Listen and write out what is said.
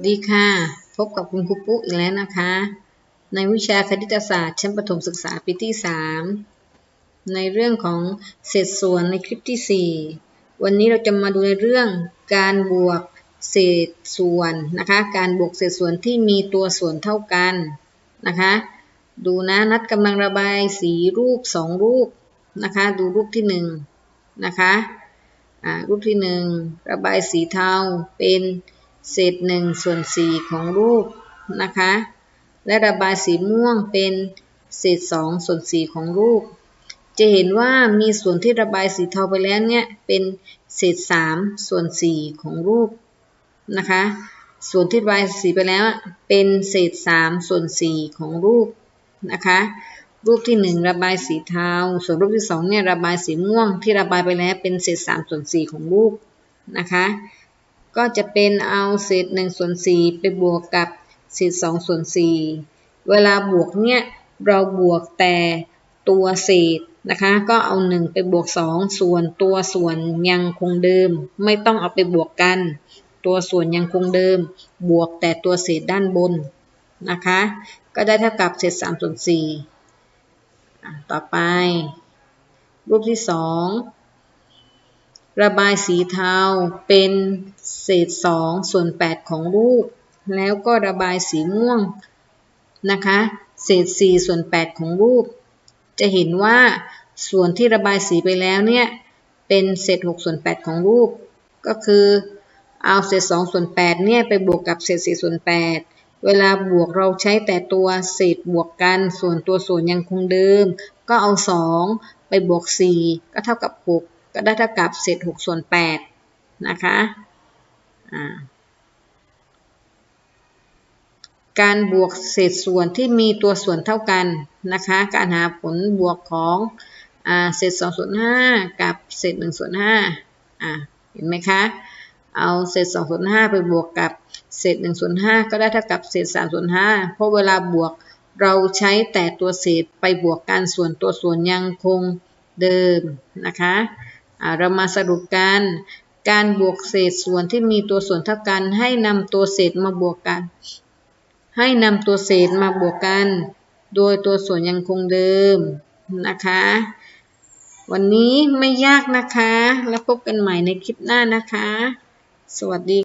วัสดีค่ะ พบกับคุณครูปุ๊อีกแล้วนะคะ ในวิชาคณิตศาสตร์ ชั้นประถมศึกษาปีที่ 3 ในเรื่องของเศษส่วนในคลิปที่ 4 วันนี้เราจะมาดูในเรื่องการบวกเศษส่วนนะคะ การบวกเศษส่วนที่มีตัวส่วนเท่ากันนะคะ ดูนะนัดกำลังระบายสีรูป 2 รูปนะคะ ดูรูปที่ 1 นะคะรูปที่ 1 ระบายสีเทาเป็น เศษหนึ่งส่วนสี่ของรูปนะคะ และระบายสีม่วงเป็นเศษสองส่วนสี่ของรูป จะเห็นว่ามีส่วนที่ระบายสีเทาไปแล้วเนี่ยเป็นเศษสามส่วนสี่ของรูปนะคะ ส่วนที่ระบายสีไปแล้วเป็นเศษสามส่วนสี่ของรูปนะคะ รูปที่หนึ่งระบายสีเทา ส่วนรูปที่สองเนี่ยระบายสีม่วงที่ระบายไปแล้วเป็นเศษสามส่วนสี่ของรูปนะคะ ก็จะเป็นเอาเศษ1ส่วน4ไปบวกกับเศษ2ส่วน4เวลาบวกเนี่ยเราบวกแต่ตัวเศษนะคะ ก็เอา 1 ไปบวก 2 ส่วนตัวส่วนยังคงเดิม ไม่ต้องเอาไปบวกกัน ตัวส่วนยังคงเดิม บวกแต่ตัวเศษด้านบนนะคะ ก็ได้เท่ากับเศษ3ส่วน4ต่อไป รูปที่ 2 ระบายสีเทาเป็นเศษ 2 ส่วน 8 ของรูป แล้วก็ระบายสีม่วงนะคะ เศษ 4 ส่วน 8 ของรูป จะเห็นว่าส่วนที่ระบายสีไปแล้วเนี่ย เป็นเศษ 6 ส่วน 8 ของรูป ก็คือเอาเศษ 2 ส่วน 8 เนี่ย ไปบวกกับเศษ 4 ส่วน 8 เวลาบวกเราใช้แต่ตัวเศษบวกกัน ส่วนตัวส่วนยังคงเดิม ก็เอา 2 ไปบวก 4 ก็เท่ากับ 6 ก็ได้เท่ากับเศษ6ส่วน8นะคะการบวกเศษส่วนที่มีตัวส่วนเท่ากันนะคะ การหาผลบวกของเศษ2ส่วน5กับเศษ1ส่วน5เห็นไหมคะ เอาเศษ2ส่วน5ไปบวกกับเศษ1ส่วน5ก็ได้เท่ากับเศษ3ส่วน5เพราะเวลาบวกเราใช้แต่ตัวเศษไปบวกกันส่วนตัวส่วนยังคงเดิมนะคะ เรามาสรุปกัน การบวกเศษส่วนที่มีตัวส่วนเท่ากัน ให้นำตัวเศษมาบวกกัน ให้นำตัวเศษมาบวกกัน โดยตัวส่วนยังคงเดิมนะคะ วันนี้ไม่ยากนะคะ แล้วพบกันใหม่ในคลิปหน้านะคะ สวัสดี